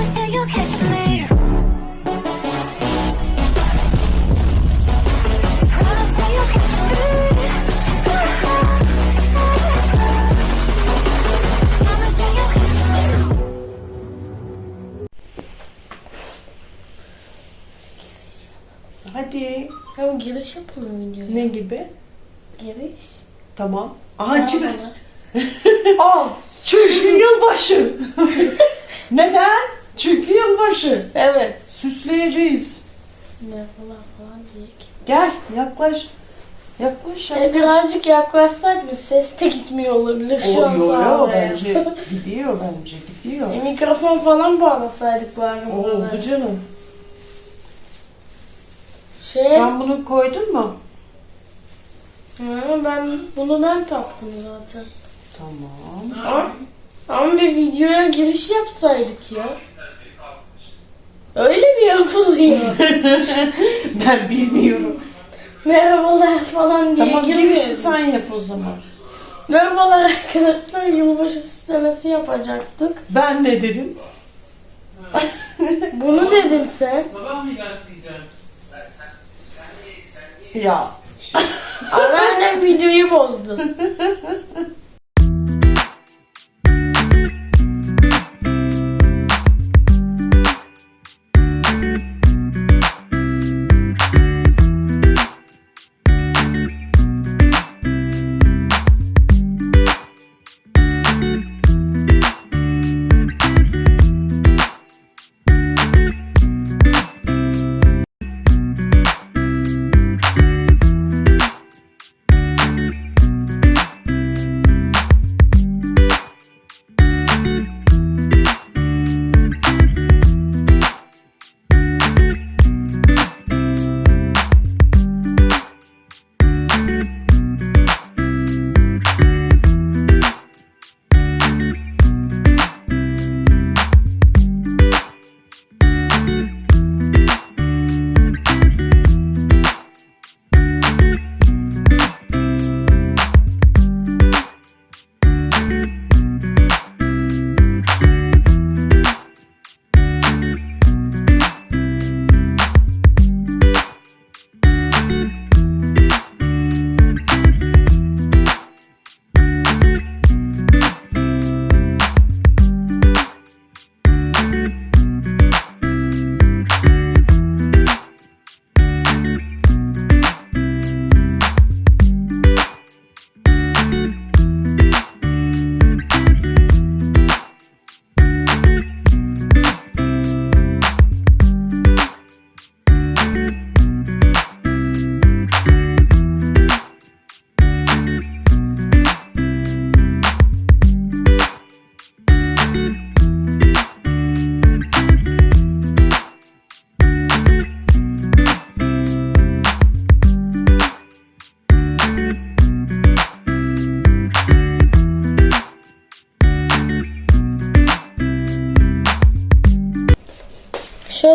Promise that you'll catch me. Promise that you'll catch me. Promise that you'll catch me. Hadi. Ama giriş yapalım videoya. Ne gibi? Giriş. Tamam. Aha çiver. Al. Çünkü yılbaşı. Neden? Çünkü yılbaşı. Evet. Süsleyeceğiz. Merhabalar falan diyek. Gel yaklaş. Yaklaş E, yaklaş. birazcık yaklaşsak bir ses de gitmiyor olabilir şu an O yo yo sağlaya. bence gidiyor bence gidiyor. E, mikrofon falan bağlasaydık bari Oldu buralara. canım. Şey, Sen bunu koydun mu? ha, ben bunu ben taktım zaten. Tamam. Ama, ama bir videoya giriş yapsaydık ya. Öyle mi yapılıyor? ben bilmiyorum. Merhabalar falan diye Tamam girmiyor. girişi sen yap o zaman. Merhabalar arkadaşlar yılbaşı süslemesi yapacaktık. Ben ne dedim? Bunu dedin sen. Sabah mı ilaçlayacaksın? Ya. Anneannem videoyu bozdu.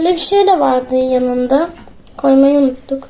Şöyle bir şey de vardı yanında. Koymayı unuttuk.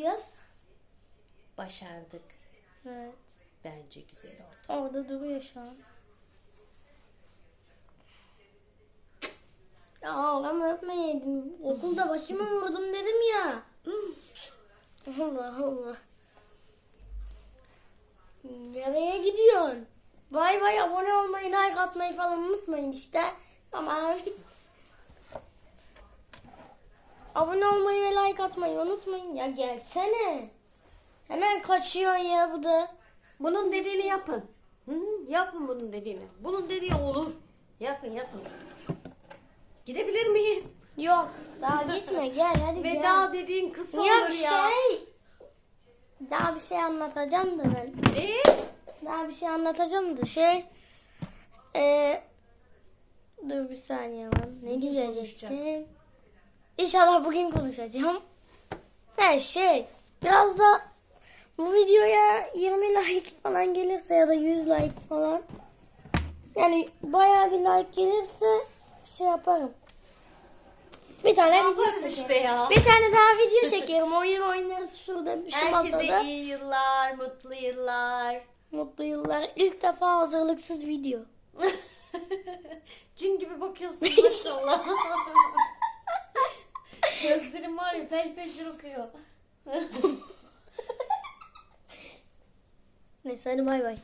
Diyoruz? Başardık. Evet. Bence güzel oldu. Orada duruyor şu an. Ya ben öpmeyeydim. Okulda başımı vurdum dedim ya. Allah Allah. Nereye gidiyorsun? Bay bay abone olmayı, like atmayı falan unutmayın işte. Aman. Abone olmayı ve like atmayı unutmayın. Ya gelsene. Hemen kaçıyor ya bu da. Bunun dediğini yapın. Hı, yapın bunun dediğini. Bunun dediği olur. Yapın yapın. Gidebilir miyim? Yok daha gitme gel hadi gel. Veda dediğin kısa Ya olur bir ya. şey. Daha bir şey anlatacağım da ben. Ne? Daha bir şey anlatacağım da şey. Eee dur bir saniye lan. Ne diyecektim? İnşallah bugün konuşacağım. Her şey. Biraz da bu videoya 20 like falan gelirse ya da 100 like falan. Yani bayağı bir like gelirse şey yaparım. Bir tane video Yaparız çekerim. işte ya. Bir tane daha video çekerim. Oyun oynarız şurada şu Herkese masada. iyi yıllar, mutlu yıllar. Mutlu yıllar. İlk defa hazırlıksız video. Cin gibi bakıyorsun maşallah. Gözlerim var ya fel fel okuyor. Neyse hadi bay bay.